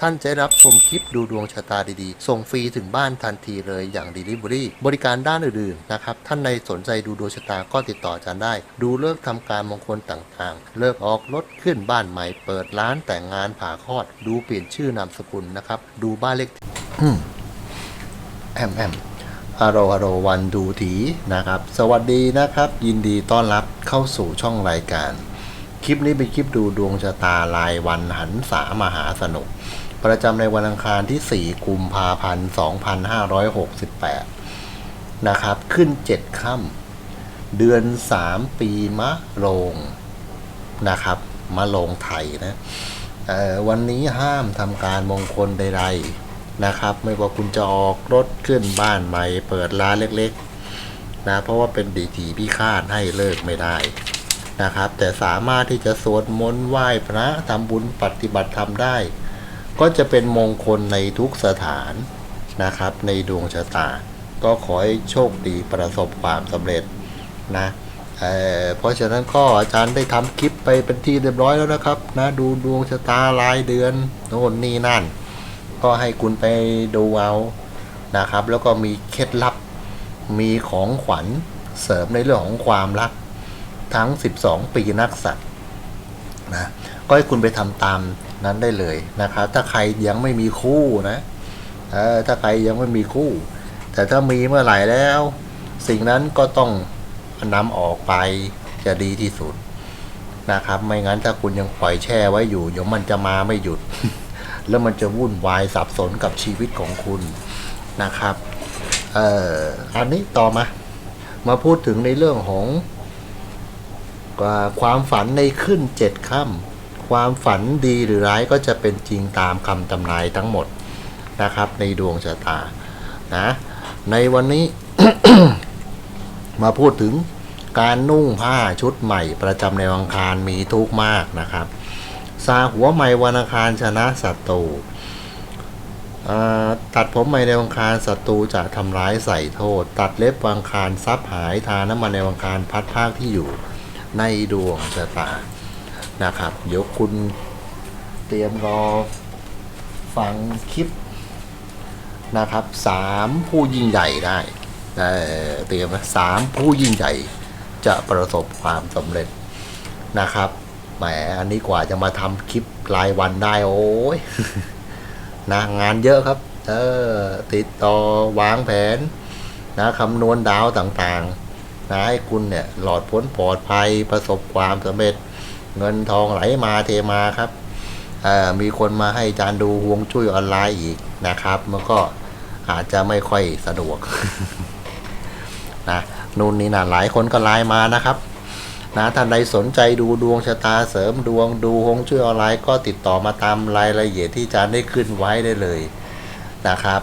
ท่านจะได้รับชมคลิปดูดวงชะตาดีๆ ส่งฟรีถึงบ้านทันทีเลยอย่าง Delivery บริการด้านอื่นๆนะครับ ท่านในสนใจดูดวงชะตาก็ติดต่ออาจารย์ได้ ดูเลิกษ์ทำการมงคลต่างๆ เลิกออกรถขึ้นบ้านใหม่ เปิดร้านแต่งงานผ่าคลอด ดูเปลี่ยนชื่อนามสกุลนะครับ ดูบ้านเลขที่อืมแอมแอมอโรอโรวันดูถีนะครับ สวัสดีนะครับ ยินดีต้อนรับเข้าสู่ช่องรายการ คลิปนี้เป็นคลิปดูดวงชะตารายวันหันษามหาสนุก ประจำในวันอังคารที่ 4 กุมภาพันธ์ 2568 นะครับ ขึ้น 7 ค่ำเดือน 3 ปีมะโรงนะครับมะโรงไทยนะวันนี้ห้ามทำการมงคลใดๆนะครับ ไม่ว่าคุณจะออกรถขึ้นบ้านใหม่ เปิดร้านเล็กๆนะเพราะว่าเป็นดีถีพิฆาตให้เลิกไม่ได้ นะครับ แต่สามารถที่จะสวดมนต์ไหว้พระทำบุญปฏิบัติธรรมได้ ก็จะเป็นมงคลในทุกสถานนะครับ ในดวงชะตา ก็ขอให้โชคดีประสบความสำเร็จนะเเพราะฉะนั้นก็อาจารย์ได้ทำคลิปไปเป็นที่เรียบร้อยแล้วนะครับนะดูดวงชะตารายเดือนโน่นนี่นั่น ก็ให้คุณไปดูเอานะครับ แล้วก็มีเคล็ดลับมีของขวัญเสริมในเรื่องของความรัก ทั้ง 12 ปีนักสัตว์นะก็ให้คุณไปทำตามนั้นได้เลยนะครับ ถ้าใครยังไม่มีคู่นะเออถ้าใครยังไม่มีคู่ แต่ถ้ามีเมื่อไหร่แล้ว สิ่งนั้นก็ต้องนำออกไปจะดีที่สุดนะครับ ไม่งั้นถ้าคุณยังปล่อยแช่ไว้อยู่เดี๋ยวมันจะมาไม่หยุด แล้วมันจะวุ่นวายสับสนกับชีวิตของคุณนะครับเอ่ออันนี้ต่อมา มาพูดถึงในเรื่องของ ความฝันในขึ้นเจ็ดค่ำความฝันดีหรือร้ายก็จะเป็นจริงตามคำทำนายทั้งหมดนะครับในดวงชะตานะในวันนี้ มาพูดถึงการนุ่งผ้าชุดใหม่ประจำในวังคารมีทุกข์มากนะครับซาหัวใหม่วันอังคารชนะศัตรูตัดผมใหม่ในวันอังคารศัตรูจะทำร้ายใส่โทษ ตัดเล็บวังคารทรัพย์หายทาน้ำมันในวังคารพัดภาคที่อยู่ ในดวงชะตานะครับ เดี๋ยวคุณเตรียมรอฟังคลิปนะครับสามผู้ยิ่งใหญ่ได้เอ่อเตรียมนะสามผู้ยิ่งใหญ่จะประสบความสำเร็จนะครับแหมอันนี้กว่าจะมาทำคลิปรายวันได้โอ้ยนะงานเยอะครับ เออ ติดต่อวางแผนนะคำนวณดาวต่างๆ นะให้คุณเนี่ยหลอดพ้นปลอดภัยประสบความสำเร็จ เงินทองไหลมาเทมาครับมีคนมาให้จารย์ดูฮวงจุ้ยออนไลน์อีกนะครับมันก็อาจจะไม่ค่อยสะดวกนะนู่นนี่นะหลายคนก็ไลน์มานะครับนะท่านใดสนใจดูดวงชะตาเสริมดวงดูฮวงจุ้ยออนไลน์ก็ติดต่อมาตามรายละเอียดที่จารย์ได้ขึ้นไว้ได้เลยนะครับ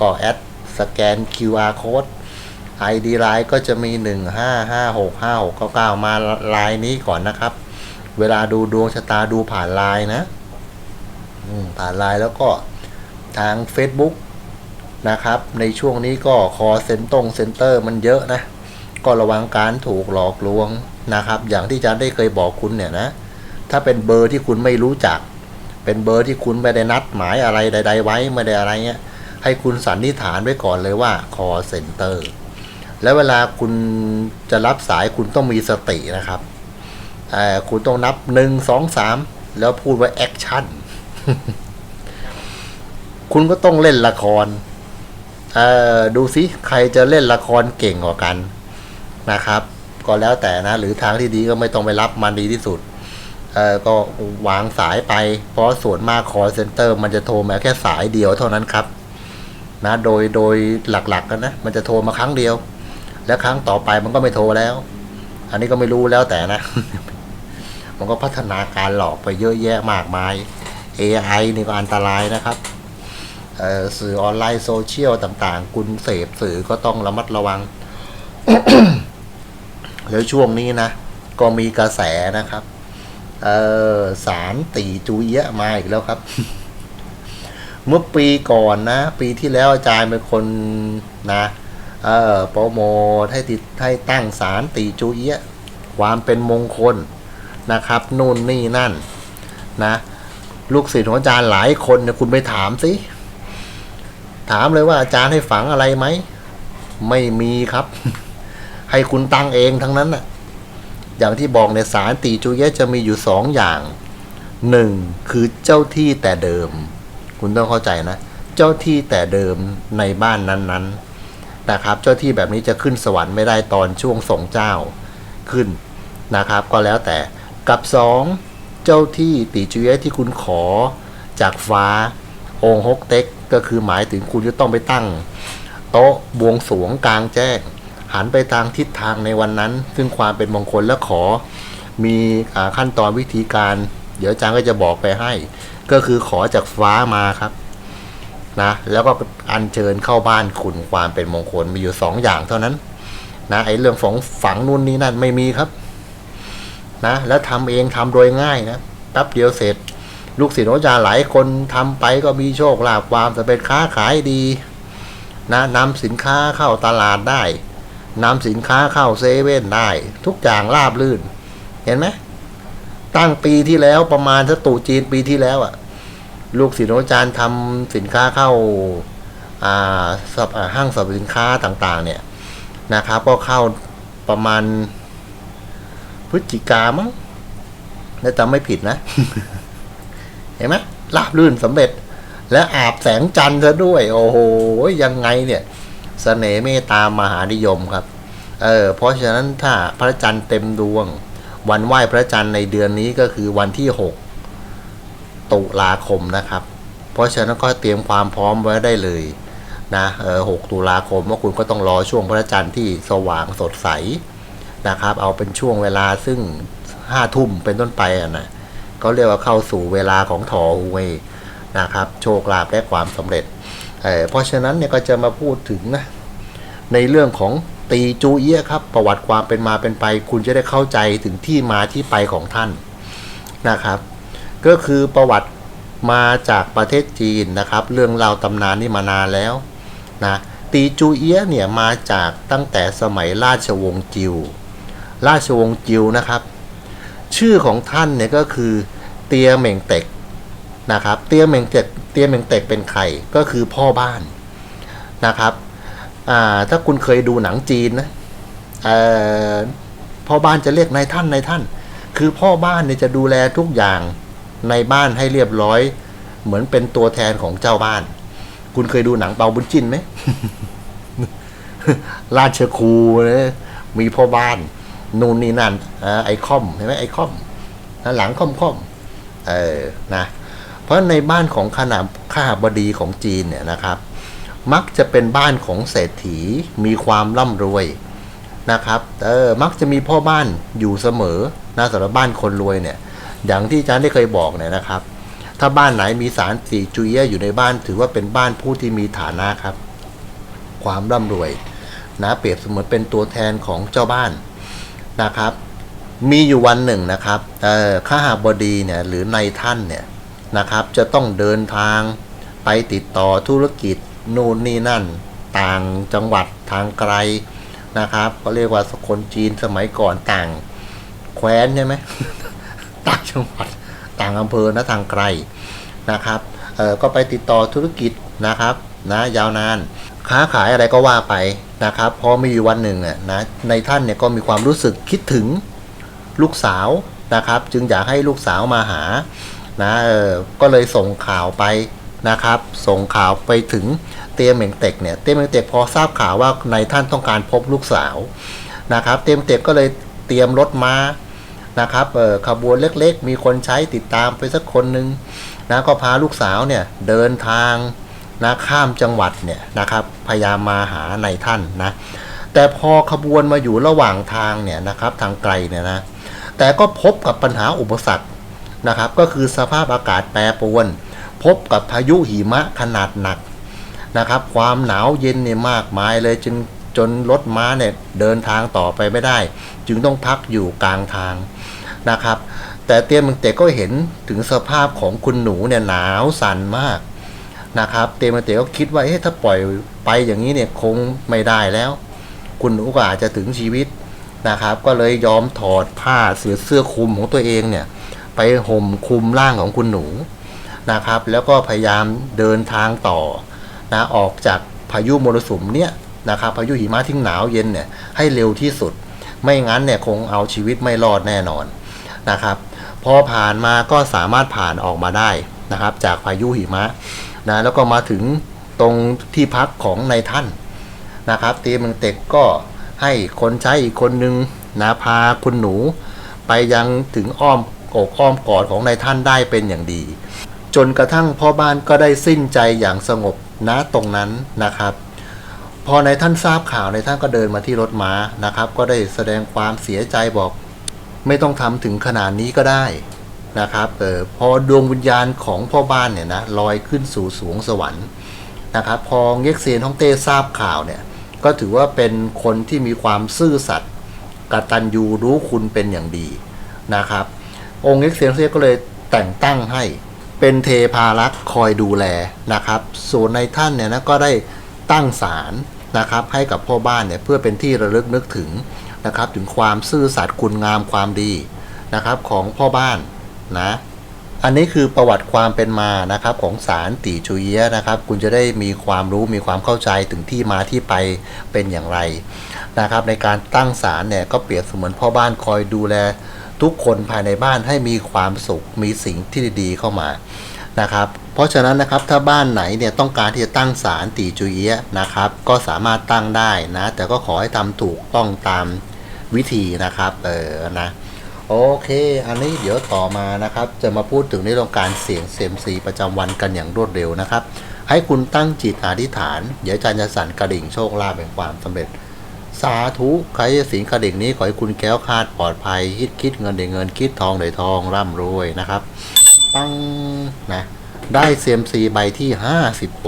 ก็แอดสแกน QR code ID ไลน์ก็จะมี 1 5 5 6 5 6 9 9 มาไลน์นี้ก่อนนะครับ เวลาดูดวงชะตาดูผ่านไลน์นะผ่านไลน์แล้วก็ทาง Facebook นะครับ ในช่วงนี้ก็คอเซ็นตรงเซ็นเตอร์มันเยอะนะ ก็ระวังการถูกหลอกลวงนะครับ อย่างที่อาจารย์ได้เคยบอกคุณเนี่ยนะ ถ้าเป็นเบอร์ที่คุณไม่รู้จัก เป็นเบอร์ที่คุณไม่ได้นัดหมายอะไรใด ๆ ไว้ไม่ได้อะไรเงี้ยให้คุณสันนิษฐานไว้ก่อนเลยว่า call center แล้วเวลาคุณจะรับสายคุณต้องมีสตินะครับคุณต้องนับหนึ่งสองสามแล้วพูดว่าแอคชั่น คุณก็ต้องเล่นละครดูสิใครจะเล่นละครเก่งกว่ากันนะครับ ก็แล้วแต่นะ หรือทางที่ดีก็ไม่ต้องไปรับมันดีที่สุดก็วางสายไป เพราะส่วนมากคอเซ็นเตอร์ มันจะโทรมาแค่สายเดียวเท่านั้นครับ นะ โดยโดยหลักๆกันนะ มันจะโทรมาครั้งเดียว แล้วครั้งต่อไปมันก็ไม่โทรแล้ว อันนี้ก็ไม่รู้แล้วแต่นะ มันก็พัฒนาการหลอกไปเยอะแยะมากมาย AI นี่ก็อันตรายนะครับสื่อออนไลน์โซเชียลต่างๆ คุณเสพสื่อก็ต้องระมัดระวัง แล้วช่วงนี้นะ ก็มีกระแสนะครับสารตีจูเยะมาอีกแล้วครับ เมื่อปีก่อนนะ ปีที่แล้วอาจารย์เป็นคนนะ เออโปรโมทให้ติดให้ตั้งสารตีจูเอียะความเป็นมงคลนะครับนู่นนี่นั่นนะลูกศิษย์ของอาจารย์หลายคนเนี่ยคุณไปถามสิถามเลยว่าอาจารย์ให้ฝังอะไรไหม ไม่มีครับ ให้คุณตั้งเองทั้งนั้นน่ะ อย่างที่บอกในยสารตีจูเยะจะมีอยู่สองอย่างหนึ่งคือเจ้าที่แต่เดิม คุณต้องเข้าใจนะ เจ้าที่แต่เดิมในบ้านนั้นๆ นะครับ เจ้าที่แบบนี้จะขึ้นสวรรค์ไม่ได้ตอนช่วงส่งเจ้าขึ้นนะครับ ก็แล้วแต่กับสองเจ้าที่ตีจูเยที่คุณขอจากฟ้าองค์ฮกเต็กก็คือหมายถึงคุณจะต้องไปตั้ง โต๊ะบวงสรวงกลางแจ้ง หันไปทางทิศทางในวันนั้น ซึ่งความเป็นมงคลและขอมีอขั้นตอนวิธีการ เดี๋ยวอาจารย์ก็จะบอกไปให้ ก็คือขอจากฟ้ามาครับ นะ แล้วก็อัญเชิญเข้าบ้านคุณความเป็นมงคลมีอยู่สองอย่างเท่านั้น นะไอ้เรื่องของฝังนู่นนี่นั่นไม่มีครับ นะ แล้วทำเองทำโดยง่ายนะแป๊บเดียวเสร็จ ลูกศิษย์ของอาจารย์หลายคนทำไปก็มีโชคลาภความสำเร็จค้าขายดี นะนำสินค้าเข้าตลาดได้นำสินค้าเข้าเซเว่นได้ ทุกอย่างราบรื่น เห็นไหมตั้งปีที่แล้วประมาณถ้าตู่จีนปีที่แล้วอะ่ะ ลูกศิษย์ของอาจารย์ทำสินค้าเข้าอ่าสับห้างสรรพสินค้าต่างๆ เนี่ยนะครับ ก็เข้าประมาณพฤศจิกามั้งถ้าจำไม่ผิดนะ เห็นไหมราบรื่นสำเร็จ และอาบแสงจันทร์ซะด้วย โอ้โห ยังไงเนี่ยสเสน่ห์เมตตามหานิยมครับ เออเพราะฉะนั้นถ้าพระจันทร์เต็มดวง วันไหว้พระจันทร์ในเดือนนี้ก็คือวันที่6 ตุลาคมนะครับ เพราะฉะนั้นก็เตรียมความพร้อมไว้ได้เลยนะเออ6ตุลาคมว่าคุณก็ต้องรอช่วงพระจันทร์ที่สว่างสดใสนะครับ เอาเป็นช่วงเวลาซึ่งห้าทุ่มเป็นต้นไปอะนะเขาเรียกว่าเข้าสู่เวลาของถอหวยนะครับ โชคลาภและความสำเร็จเออเพราะฉะนั้นเนี่ยก็จะมาพูดถึงนะในเรื่องของตีจูเอียครับประวัติความเป็นมาเป็นไป คุณจะได้เข้าใจถึงที่มาที่ไปของท่านนะครับ ก็คือประวัติมาจากประเทศจีนนะครับ เรื่องราวตำนานนี่มานานแล้วนะตีจูเอียเนี่ยมาจากตั้งแต่สมัยราชวงศ์จิว ราชวงศ์จิวนะครับ ชื่อของท่านเนี่ยก็คือเตียเหม่งเต็กนะครับ เตียเหมงเต็กเตียเหมงเต็กเป็นใครก็คือพ่อบ้านนะครับถ้าคุณเคยดูหนังจีนนะพ่อบ้านจะเรียกนายท่านนายท่าน คือพ่อบ้านเนี่ยจะดูแลทุกอย่าง ในบ้านให้เรียบร้อย เหมือนเป็นตัวแทนของเจ้าบ้าน คุณเคยดูหนังเปาบุญจินไหมราชครูนะมีพ่อบ้าน นู่นนี่นั่นอไอคอมเห็นไหมไอคอมหลังคอมคอมเออนะเพราะในบ้านของขนาข้าบดีของจีนเนี่ยนะครับ มักจะเป็นบ้านของเศรษฐีมีความร่ำรวยนะครับ เออมักจะมีพ่อบ้านอยู่เสมอนะสำหรับบ้านคนรวยเนี่ย อย่างที่อาจารย์ได้เคยบอกเนี่ยนะครับ ถ้าบ้านไหนมีสารสีจุเยะอยู่ในบ้าน ถือว่าเป็นบ้านผู้ที่มีฐานะครับ ความร่ำรวยนะเปรียบเสมือนเป็นตัวแทนของเจ้าบ้านนะครับ มีอยู่วันหนึ่งนะครับเออข้าหาบดีเนี่ยหรือในท่านเนี่ยนะครับ จะต้องเดินทางไปติดต่อธุรกิจนู่นนี่นั่น ต่างจังหวัดทางไกลนะครับ ก็เรียกว่าคนจีนสมัยก่อนต่างแคว้นใช่ไหม ต่างจังหวัดต่างอำเภอนะทางไกลนะครับเออก็ไปติดต่อธุรกิจนะครับนะยาวนานค้าขายอะไรก็ว่าไปนะครับพอมีอยู่วันหนึ่งอะนะในท่านเนี่ยก็มีความรู้สึกคิดถึงลูกสาวนะครับ จึงอยากให้ลูกสาวมาหานะเออก็เลยส่งข่าวไปนะครับ ส่งข่าวไปถึงเตียเหม่งเต็กเนี่ยเตียเหม่งเต็กพอทราบข่าวว่าในท่านต้องการพบลูกสาวนะครับ เตียเมงเต็กก็เลยเตรียมรถมา นะครับเออขบวนเล็กๆ มีคนใช้ติดตามไปสักคนหนึ่งนะก็พาลูกสาวเนี่ยเดินทางนะข้ามจังหวัดเนี่ยนะครับพยายามมาหาในท่านนะแต่พอขบวนมาอยู่ระหว่างทางเนี่ยนะครับทางไกลเนี่ยนะแต่ก็พบกับปัญหาอุปสรรคนะครับก็คือสภาพอากาศแปรปรวน พบกับพายุหิมะขนาดหนักนะครับความหนาวเย็นเนี่ยมากมายเลยจนจนรถม้าเนี่ยเดินทางต่อไปไม่ได้ จึงต้องพักอยู่กลางทาง นะครับ แต่เตี้ยมึงเตะก็เห็นถึงสภาพของคุณหนูเนี่ยหนาวสั่นมากนะครับ เตี้ยมึงเตะก็คิดว่าเอ๊ะถ้าปล่อยไปอย่างนี้เนี่ยคงไม่ได้แล้ว คุณหนูก็อาจจะถึงชีวิตนะครับ ก็เลยยอมถอดผ้าเสื้อเสื้อคลุมของตัวเองเนี่ยไปห่มคลุมร่างของคุณหนูนะครับ แล้วก็พยายามเดินทางต่อนะออกจากพายุมรสุมเนี่ยนะครับพายุหิมะที่หนาวเย็นเนี่ยให้เร็วที่สุด ไม่งั้นเนี่ยคงเอาชีวิตไม่รอดแน่นอน นะครับพอผ่านมาก็สามารถผ่านออกมาได้นะครับ จากพายุหิมะนะแล้วก็มาถึงตรงที่พักของในท่านนะครับตีเมืองเต็กก็ให้คนใช้อีกคนนึงนะพาคุณหนู ไปยังถึงอ้อมอกอ้อมกอดของนายท่านได้เป็นอย่างดี จนกระทั่งพ่อบ้านก็ได้สิ้นใจอย่างสงบณตรงนั้นนะครับ พอนายท่านทราบข่าวนายท่านก็เดินมาที่รถม้านะครับ ก็ได้แสดงความเสียใจบอก ไม่ต้องทำถึงขนาดนี้ก็ได้นะครับเออพอดวงวิญญาณของพ่อบ้านเนี่ยนะลอยขึ้นสู่สวงสวรรค์นะครับพอเง็กเซียนฮ่องเต้ทราบข่าวเนี่ยก็ถือว่าเป็นคนที่มีความซื่อสัตย์กตัญญูรู้คุณเป็นอย่างดีนะครับ องค์เง็กเซียนฮ่องเต้ก็เลยแต่งตั้งให้เป็นเทพารักษ์คอยดูแลนะครับ ส่วนในท่านเนี่ยนะก็ได้ตั้งศาลนะครับให้กับพ่อบ้านเนี่ยเพื่อเป็นที่ระลึกนึกถึง นะครับถึงความซื่อสัตย์คุณงามความดีนะครับของพ่อบ้านนะอันนี้คือประวัติความเป็นมานะครับของสารตีจูเยะนะครับ คุณจะได้มีความรู้มีความเข้าใจถึงที่มาที่ไปเป็นอย่างไรนะครับ ในการตั้งศาลเนี่ยก็เปรียบเสมือนพ่อบ้านคอยดูแลทุกคนภายในบ้านให้มีความสุขมีสิ่งที่ดีๆเข้ามานะครับ เพราะฉะนั้นนะครับถ้าบ้านไหนเนี่ยต้องการที่จะตั้งศาลตีจูเยียะนะครับ ก็สามารถตั้งได้นะ แต่ก็ขอให้ทำถูกต้องตาม วิธีนะครับเออนะโอเค อันนี้เดี๋ยวต่อมานะครับ จะมาพูดถึงในเรื่องการเสี่ยงเซมซีประจำวันกันอย่างรวดเร็วนะครับ ให้คุณตั้งจิตอธิษฐาน เดี๋ยวอาจารย์จะสั่นกระดิ่งโชคลาภแห่งความสำเร็จ สาธุใครจะสิงกระดิ่งนี้ขอให้คุณแก้วคาดปลอดภัย คิดคิดเงินได้เงินคิดทองได้ทองร่ำรวยนะครับ ปังนะได้เซมซีใบที่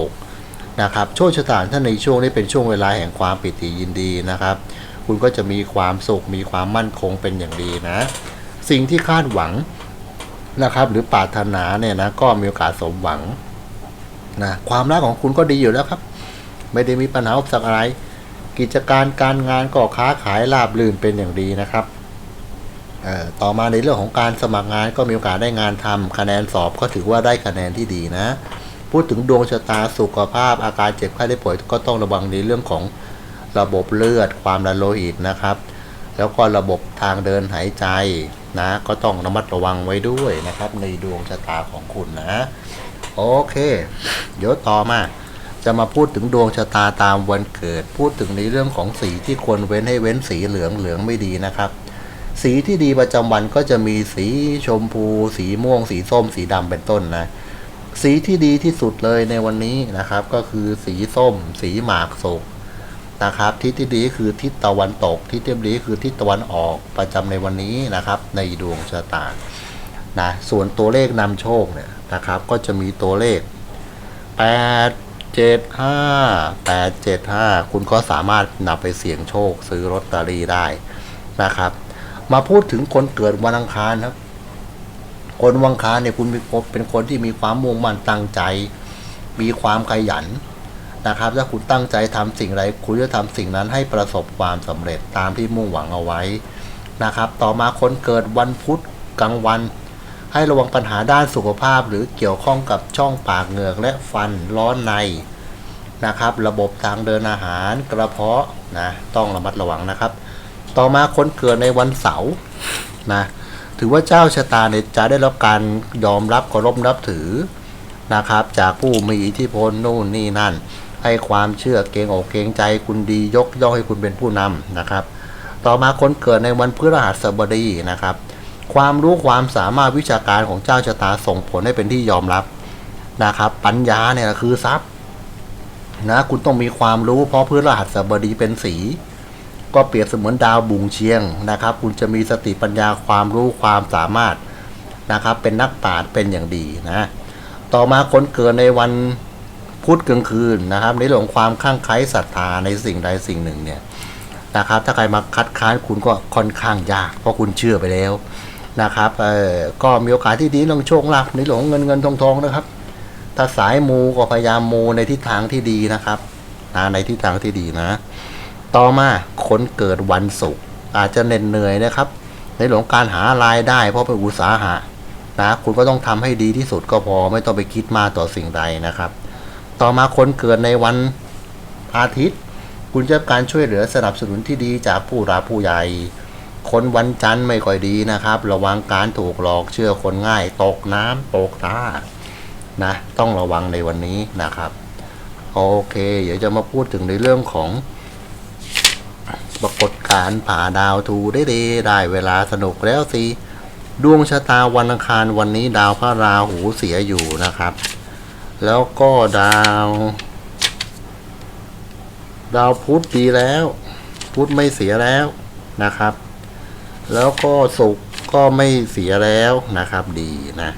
56 นะครับ โชคชะตาท่านในช่วงนี้เป็นช่วงเวลาแห่งความปิติยินดีนะครับ คุณก็จะมีความสุข มีความมั่นคงเป็นอย่างดีนะ สิ่งที่คาดหวังนะครับ หรือปรารถนาเนี่ยนะก็มีโอกาสสมหวังนะความรักของคุณก็ดีอยู่แล้วครับ ไม่ได้มีปัญหาอุปสรรคอะไร กิจการการงานก็ค้าขายราบรื่นเป็นอย่างดีนะครับต่อมาในเรื่องของการสมัครงานก็มีโอกาสได้งานทำคะแนนสอบก็ถือว่าได้คะแนนที่ดีนะ พูดถึงดวงชะตาสุขภาพอาการเจ็บไข้ได้ป่วยก็ต้องระวังในเรื่องของ ระบบเลือดความดันโลหิตนะครับ แล้วก็ระบบทางเดินหายใจนะ ก็ต้องระมัดระวังไว้ด้วยนะครับ ในดวงชะตาของคุณนะ โอเค เดี๋ยวต่อมา จะมาพูดถึงดวงชะตาตามวันเกิด พูดถึงในเรื่องของสีที่ควรเว้นให้เว้นสีเหลืองเหลืองไม่ดีนะครับ สีที่ดีประจำวันก็จะมีสีชมพู สีม่วง สีส้ม สีดำเป็นต้นนะสีที่ดีที่สุดเลยในวันนี้นะครับ ก็คือสีส้ม สีหมากโศก นะครับทิศที่ดีคือทิศตะวันตก ทิศที่ดีคือทิศตะวันออกประจำในวันนี้นะครับ ในดวงชะตานะส่วนตัวเลขนำโชคเนี่ยนะครับ ก็จะมีตัวเลข 8 7 5 8 7 5 คุณก็สามารถนำไปเสี่ยงโชค ซื้อลอตเตอรี่ได้นะครับ มาพูดถึงคนเกิดวันอังคารครับ คนวังคารเนี่ยคุณเป็นคนที่มีความมุ่งมั่นตั้งใจ มีความขยัน นะครับ ถ้าคุณตั้งใจทำสิ่งใดคุณจะทำสิ่งนั้นให้ประสบความสำเร็จตามที่มุ่งหวังเอาไว้นะครับ ต่อมาคนเกิดวันพุธกลางวัน ให้ระวังปัญหาด้านสุขภาพหรือเกี่ยวข้องกับช่องปากเหงือกและฟันร้อนในนะครับ ระบบทางเดินอาหารกระเพาะนะต้องระมัดระวังนะครับ ต่อมาคนเกิดในวันเสาร์นะถือว่าเจ้าชะตาเนี่ยจะได้รับการยอมรับเคารพนับถือนะครับ จากผู้มีอิทธิพลนู่นนี่นั่น ให้ความเชื่อเกรงอกเกรงใจคุณดียกย่องให้คุณเป็นผู้นำนะครับ ต่อมาคนเกิดในวันพฤหัสบดีนะครับ ความรู้ความสามารถวิชาการของเจ้าชะตาส่งผลให้เป็นที่ยอมรับนะครับ ปัญญาเนี่ยคือทรัพย์นะคุณต้องมีความรู้เพราะพฤหัสบดีเป็นสี ก็เปรียบเสมือนดาวบุงเชียงนะครับ คุณจะมีสติปัญญาความรู้ความสามารถนะครับ เป็นนักปราชญ์เป็นอย่างดีนะ ต่อมาคนเกิดในวัน พุธกลางคืนนะครับในเรื่องของความข้างไคล้ศรัทธาในสิ่งใดสิ่งหนึ่งเนี่ยนะครับ ถ้าใครมาคัดค้านคุณก็ค่อนข้างยาก เพราะคุณเชื่อไปแล้วนะครับเออก็มีโอกาสที่ดีเรื่องโชคลาภในเรื่องของเงินเงินทองทองนะครับ ถ้าสายมูก็พยายามมูในทิศทางที่ดีนะครับนะในทิศทางที่ดีนะ ต่อมาคนเกิดวันศุกร์อาจจะเหน็ดเหนื่อยนะครับ ในเรื่องของการหารายได้ เพราะเป็นอุตสาหะนะคุณก็ต้องทำให้ดีที่สุดก็พอไม่ต้องไปคิดมากต่อสิ่งใดนะครับ ต่อมาคนเกิดในวันอาทิตย์ คุณจะรับการช่วยเหลือสนับสนุนที่ดีจากผู้ราผู้ใหญ่ คนวันจันทร์ไม่ค่อยดีนะครับ ระวังการถูกหลอกเชื่อคนง่าย ตกน้ำตกท่านะต้องระวังในวันนี้นะครับ โอเค เดี๋ยวจะมาพูดถึงในเรื่องของปรากฏการณ์ผ่าดาวทูได้ดีได้เวลาสนุกแล้วสิดวงชะตาวันอังคารวันนี้ดาวพระราหูเสียอยู่นะครับ แล้วก็ดาว ดาวพุธดีแล้ว พุธไม่เสียแล้วนะครับ แล้วก็ศุกร์ก็ไม่เสียแล้วนะครับดีนะ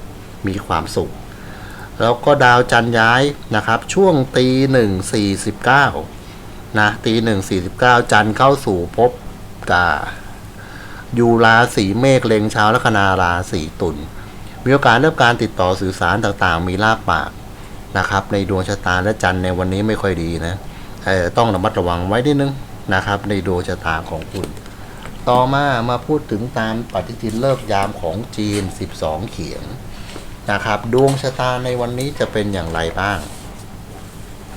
มีความสุข แล้วก็ดาวจันย้ายนะครับ ช่วงตีหนึ่งสี่สิบเก้านะตีหนึ่งสี่สิบเก้าจันเข้าสู่ภพกาอยู่ราศีเมษเล็งชาวลัคนาราศีตุลมีโอกาสเรื่องการติดต่อสื่อสารต่างๆ มีลาบปาก นะครับ ในดวงชะตาและจันทร์ในวันนี้ไม่ค่อยดีนะต้องระมัดระวังไว้นิดนึงนะครับ ในดวงชะตาของคุณ ต่อมามาพูดถึงตามปฏิทินเลิกยามของจีน 12 เขียงนะครับ ดวงชะตาในวันนี้จะเป็นอย่างไรบ้าง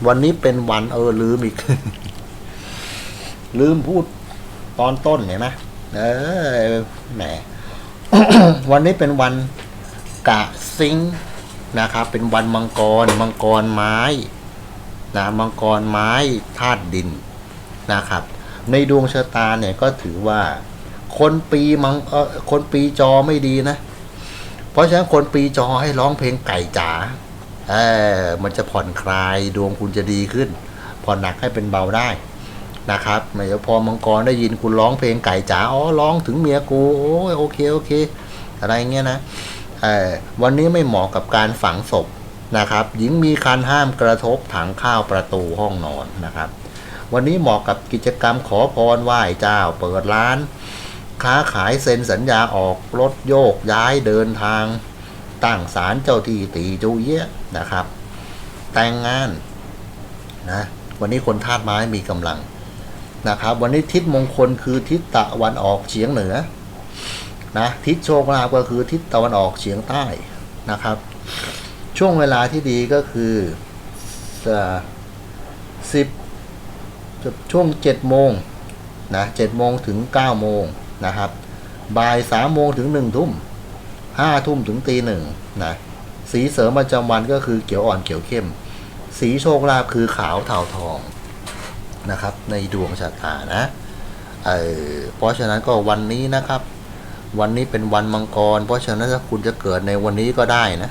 วันนี้เป็นวันเออลืมอีก ลืมพูดตอนต้นเห็นไหมเออแหมวันนี้เป็นวันกะซิง นะครับ เป็นวันมังกร มังกรไม้นะมังกรไม้ธาตุดินนะครับ ในดวงชะตาเนี่ยก็ถือว่าคนปีมังคนปีจอไม่ดีนะ เพราะฉะนั้นคนปีจอให้ร้องเพลงไก่จ๋าเออมันจะผ่อนคลายดวงคุณจะดีขึ้น ผ่อนหนักให้เป็นเบาได้นะครับไม่ใช่พอมังกรได้ยินคุณร้องเพลงไก่จ๋าอ๋อร้องถึงเมียกูโอ้ยโอเคโอเค อะไรเงี้ยนะ วันนี้ไม่เหมาะกับการฝังศพนะครับ หญิงมีคันห้ามกระทบถังข้าวประตูห้องนอนนะครับ วันนี้เหมาะกับกิจกรรมขอพรไหว้เจ้าเปิดร้าน ค้าขายเซ็นสัญญาออกรถโยกย้ายเดินทางตั้งศาลเจ้าที่ตีจูเยะนะครับ แต่งงานนะวันนี้คนธาตุไม้มีกำลังนะครับ วันนี้ทิศมงคลคือทิศตะวันออกเฉียงเหนือ นะทิศโชคลาภก็คือทิศตะวันออกเฉียงใต้นะครับ ช่วงเวลาที่ดีก็คือสิบช่วงเจ็ดโมงนะเจ็ดโมงถึงเก้าโมงนะครับบ่ายสามโมงถึงหนึ่งทุ่มห้าทุ่มถึงตีหนึ่งนะสีเสริมประจำวันก็คือเขียวอ่อนเขียวเข้ม สีโชคลาภคือขาวเทาทองนะครับ ในดวงชะตานะเออเพราะฉะนั้นก็วันนี้นะครับ วันนี้เป็นวันมังกร เพราะฉะนั้นถ้าคุณจะเกิดในวันนี้ก็ได้นะ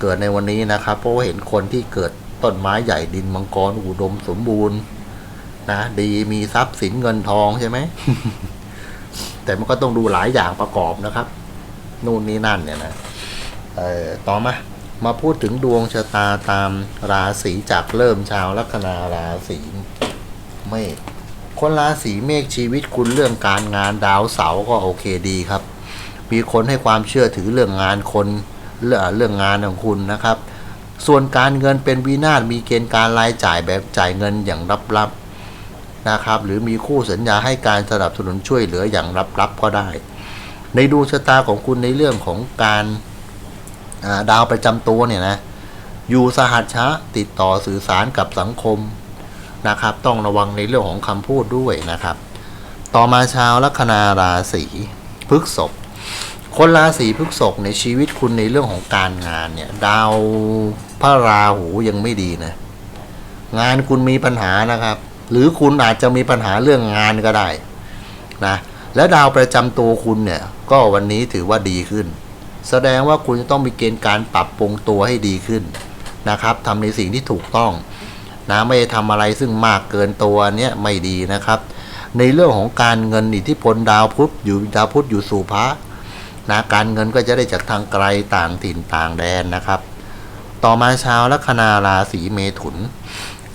เกิดในวันนี้นะครับ เพราะว่าเห็นคนที่เกิดต้นไม้ใหญ่ดินมังกรอุดมสมบูรณ์นะดีมีทรัพย์สินเงินทองใช่ไหม แต่มันก็ต้องดูหลายอย่างประกอบนะครับ นู่นนี่นั่นเนี่ยนะต่อมามาพูดถึงดวงชะตาตามราศีจากเริ่มชาวลัคนาราศีเมษ คนราศีเมษชีวิตคุณเรื่องการงานดาวเสาก็โอเคดีครับ มีคนให้ความเชื่อถือเรื่องงานคนเรื่องเรื่องงานของคุณนะครับ ส่วนการเงินเป็นวินาศมีเกณฑ์การรายจ่ายแบบจ่ายเงินอย่างลับๆนะครับหรือมีคู่สัญญาให้การสนับสนุนช่วยเหลืออย่างลับๆก็ได้ ในดวงชะตาของคุณในเรื่องของการดาวประจำตัวเนี่ยนะอยู่สหัชชะติดต่อสื่อสารกับสังคม นะครับ ต้องระวังในเรื่องของคำพูดด้วยนะครับ ต่อมาชาวลัคนาราศีพฤกษภคนราศีพฤษภในชีวิตคุณในเรื่องของการงานเนี่ย ดาวพระราหูยังไม่ดีนะ งานคุณมีปัญหานะครับ หรือคุณอาจจะมีปัญหาเรื่องงานก็ได้นะ และดาวประจำตัวคุณเนี่ย ก็วันนี้ถือว่าดีขึ้น แสดงว่าคุณจะต้องมีเกณฑ์การปรับปรุงตัวให้ดีขึ้นนะครับทำในสิ่งที่ถูกต้อง นะไม่ได้ทำอะไรซึ่งมากเกินตัวเนี่ยไม่ดีนะครับ ในเรื่องของการเงินอิทธิพลดาวพุธอยู่ดาวพุธอยู่สู่พระนะการเงินก็จะได้จากทางไกลต่างถิ่นต่างแดนนะครับ ต่อมาชาวลัคนาราศีเมถุน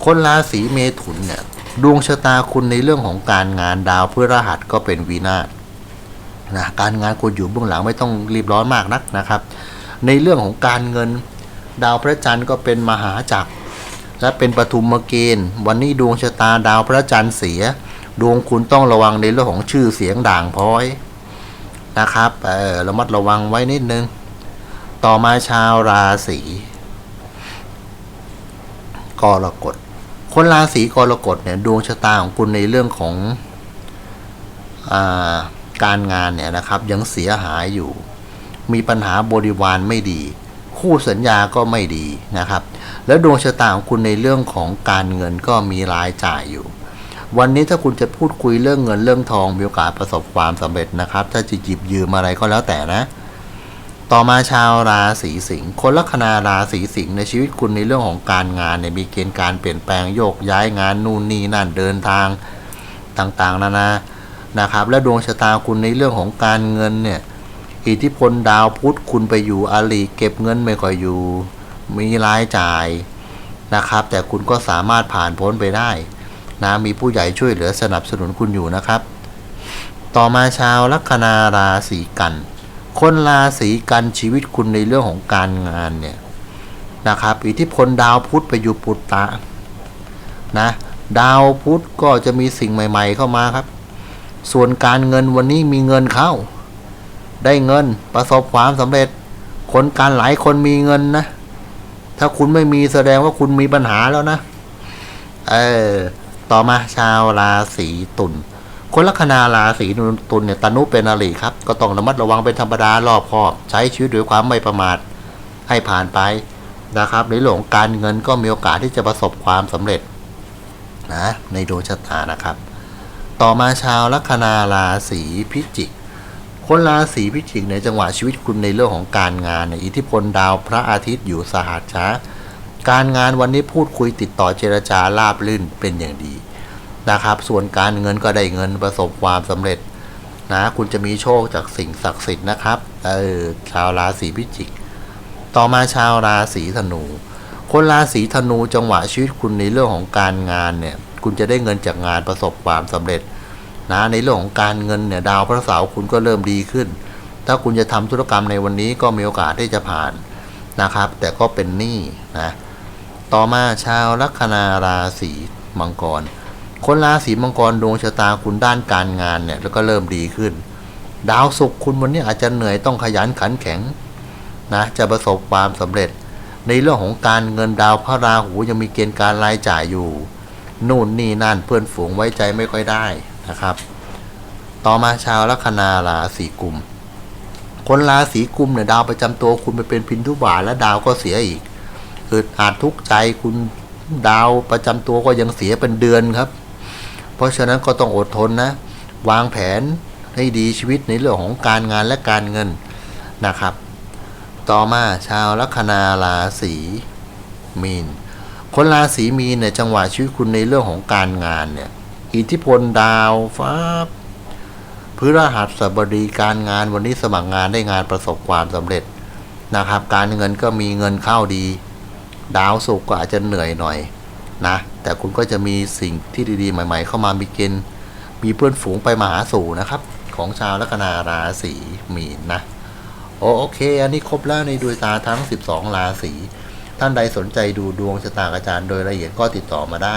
คนราศีเมถุนเนี่ยดวงชะตาคุณในเรื่องของการงานดาวพฤหัสก็เป็นวินาศนะการงานคุณอยู่เบื้องหลังไม่ต้องรีบร้อนมากนักนะครับ ในเรื่องของการเงินดาวพระจันทร์ก็เป็นมหาจักร และเป็นปฐุมเกณฑ์ วันนี้ดวงชะตาดาวพระจันทร์เสีย ดวงคุณต้องระวังในเรื่องของชื่อเสียงด่างพร้อยนะครับเออระมัดระวังไว้นิดนึง ต่อมาชาวราศีกรกฎคนราศีกรกฎเนี่ยดวงชะตาของคุณในเรื่องของอาการงานเนี่ยนะครับยังเสียหายอยู่ มีปัญหาบริวารไม่ดี คู่สัญญาก็ไม่ดีนะครับ แล้วดวงชะตาของคุณในเรื่องของการเงินก็มีรายจ่ายอยู่ วันนี้ถ้าคุณจะพูดคุยเรื่องเงินเรื่องทองมีโอกาสประสบความสำเร็จนะครับ ถ้าจะหยิบยืมอะไรก็แล้วแต่นะ ต่อมาชาวราศีสิงห์คนลัคนาราศีสิงห์ในชีวิตคุณในเรื่องของการงานเนี่ยมีเกณฑ์การเปลี่ยนแปลงโยกย้ายงานนู่นนี่นั่นเดินทางต่างๆนานานะครับ และดวงชะตาคุณในเรื่องของการเงินเนี่ย อิทธิพลดาวพุธคุณไปอยู่อาลีเก็บเงินไม่ค่อยอยู่ มีรายจ่ายนะครับ แต่คุณก็สามารถผ่านพ้นไปได้นะมีผู้ใหญ่ช่วยเหลือสนับสนุนคุณอยู่นะครับ ต่อมาชาวลัคนาราศีกัน คนราศีกันชีวิตคุณในเรื่องของการงานเนี่ยนะครับ อิทธิพลดาวพุธไปอยู่ปุตตะนะดาวพุธก็จะมีสิ่งใหม่ ๆ เข้ามาครับ ส่วนการเงินวันนี้มีเงินเข้า ได้เงินประสบความสำเร็จ คนการหลายคนมีเงินนะ ถ้าคุณไม่มีแสดงว่าคุณมีปัญหาแล้วนะ เออ ต่อมาชาวราศีตุลคนลัคนาราศีตุลเนี่ยตนุเป็นอริครับ ก็ต้องระมัดระวังเป็นธรรมดารอบคอบ ใช้ชีวิตด้วยความไม่ประมาทให้ผ่านไปนะครับในเรื่องของการเงินก็มีโอกาสที่จะประสบความสำเร็จนะในดวงชะตานะครับ ต่อมาชาวลัคนาราศีพิจิก คนราศีพิจิกในจังหวะชีวิตคุณในเรื่องของการงานอิทธิพลดาวพระอาทิตย์อยู่สหัสช้าการงานวันนี้พูดคุยติดต่อเจรจาราบรื่นเป็นอย่างดีนะครับ ส่วนการเงินก็ได้เงินประสบความสำเร็จนะคุณจะมีโชคจากสิ่งศักดิ์สิทธิ์นะครับเออชาวราศีพิจิก ต่อมาชาวราศีธนู คนราศีธนูจังหวะชีวิตคุณในเรื่องของการงานเนี่ย คุณจะได้เงินจากงานประสบความสำเร็จ นะในเรื่องของการเงินเนี่ยดาวพระเสาร์คุณก็เริ่มดีขึ้น ถ้าคุณจะทำธุรกรรมในวันนี้ก็มีโอกาสที่จะผ่านนะครับ แต่ก็เป็นหนี้นะต่อมาชาวลัคนาราศีมังกร คนราศีมังกรดวงชะตาคุณด้านการงานเนี่ยแล้วก็เริ่มดีขึ้น ดาวศุกร์คุณวันนี้อาจจะเหนื่อยต้องขยันขันแข็งนะจะประสบความสำเร็จ ในเรื่องของการเงินดาวพระราหูยังมีเกณฑ์การรายจ่ายอยู่ นู่นนี่นั่นเพื่อนฝูงไว้ใจไม่ค่อยได้ นะครับ ต่อมาชาวลัคนาราศีกุม คนราศีกุมเนี่ยดาวประจำตัวคุณไปเป็นพินทุบาทและดาวก็เสียอีกคืออาจทุกข์ใจคุณดาวประจำตัวก็ยังเสียเป็นเดือนครับ เพราะฉะนั้นก็ต้องอดทนนะ วางแผนให้ดีชีวิตในเรื่องของการงานและการเงินนะครับ ต่อมาชาวลัคนาราศีมีน คนราศีมีนเนี่ยจังหวะชีวิตคุณในเรื่องของการงานเนี่ย อิทธิพลดาวฟ้าพฤหัสบดีการงานวันนี้สมัครงานได้งานประสบความสำเร็จนะครับ การเงินก็มีเงินเข้าดี ดาวสุกก็อาจจะเหนื่อยหน่อยนะ แต่คุณก็จะมีสิ่งที่ดีๆ ใหม่ ๆ เข้ามามีเกณฑ์มีเพื่อนฝูงไปมาหาสู่นะครับ ของชาวลัคนาราศีมีนนะโอโอเค อันนี้ครบแล้วในดวงตาทั้ง 12 ราศีท่านใดสนใจดูดวงชะตาอาจารย์โดยละเอียดก็ติดต่อมาได้